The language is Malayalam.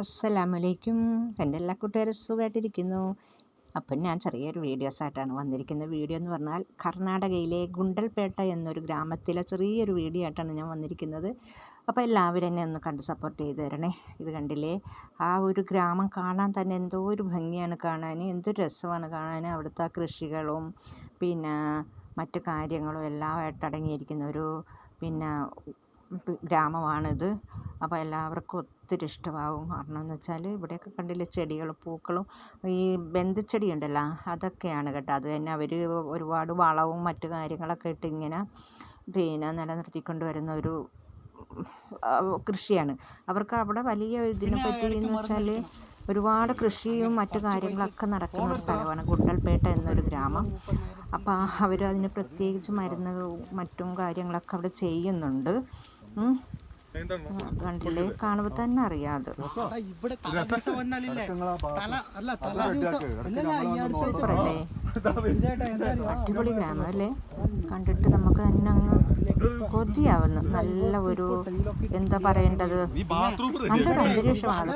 അസ്സലാമലൈക്കും. എന്റെ എല്ലാ കൂട്ടുകാരും സുഖമായിട്ടിരിക്കുന്നു അപ്പം ഞാൻ ചെറിയൊരു വീഡിയോസ് ആയിട്ടാണ് വന്നിരിക്കുന്നത്. വീഡിയോ എന്ന് പറഞ്ഞാൽ കർണാടകയിലെ ഗുണ്ടൽപേട്ട എന്നൊരു ഗ്രാമത്തിലെ ചെറിയൊരു വീഡിയോ ആയിട്ടാണ് ഞാൻ വന്നിരിക്കുന്നത്. അപ്പോൾ എല്ലാവരും എന്നെ ഒന്ന് കണ്ട് സപ്പോർട്ട് ചെയ്ത് തരണേ. ഇത് കണ്ടില്ലേ? ആ ഒരു ഗ്രാമം കാണാൻ തന്നെ എന്തോ ഒരു ഭംഗിയാണ് കാണാൻ. എന്തൊരു രസമാണ് കാണാൻ. അവിടുത്തെ കൃഷികളും പിന്നെ മറ്റു കാര്യങ്ങളും എല്ലാമായിട്ട് അടങ്ങിയിരിക്കുന്ന ഒരു പിന്നെ ഗ്രാമമാണിത്. അപ്പോൾ എല്ലാവർക്കും ഒത്തിരി ഇഷ്ടമാകും. കാരണം എന്ന് വെച്ചാൽ ഇവിടെയൊക്കെ കണ്ടില്ലേ ചെടികളും പൂക്കളും ഈ ബന്ധിച്ചെടി ഉണ്ടല്ലോ അതൊക്കെയാണ് കേട്ടോ. അത് തന്നെ അവർ ഒരുപാട് വളവും മറ്റു കാര്യങ്ങളൊക്കെ ഇട്ട് ഇങ്ങനെ പിന്നെ നിലനിർത്തിക്കൊണ്ട് വരുന്ന ഒരു കൃഷിയാണ്. അവർക്ക് അവിടെ വലിയ ഇതിനെ പറ്റി എന്ന് വെച്ചാൽ ഒരുപാട് കൃഷിയും മറ്റു കാര്യങ്ങളൊക്കെ നടക്കുന്ന ഒരു സ്ഥലമാണ് ഗുണ്ടൽപേട്ട എന്നൊരു ഗ്രാമം. അപ്പോൾ അവർ അതിന് പ്രത്യേകിച്ച് മരുന്ന് മറ്റും കാര്യങ്ങളൊക്കെ അവിടെ ചെയ്യുന്നുണ്ട്. കണ്ടില്ലേ? കാണുമ്പോ തന്നെ അറിയാം അത്. ഇവിടെ തല ദിവസം വന്നാലില്ലേ? തല അല്ല തല ദിവസം ഇല്ലല്ല ഈ ആഴ്ച സൂപ്പറല്ലേ ഇതേട്ടാ, എന്താ അറിയോ? അടിപൊളി ഗ്രാമം അല്ലേ? കണ്ടിട്ട് നമുക്ക് തന്നെ അങ്ങ് കൊതിയാവുന്നു. നല്ല ഒരു എന്താ പറയേണ്ടത്? നല്ലൊരു അന്തരീക്ഷമാണ്.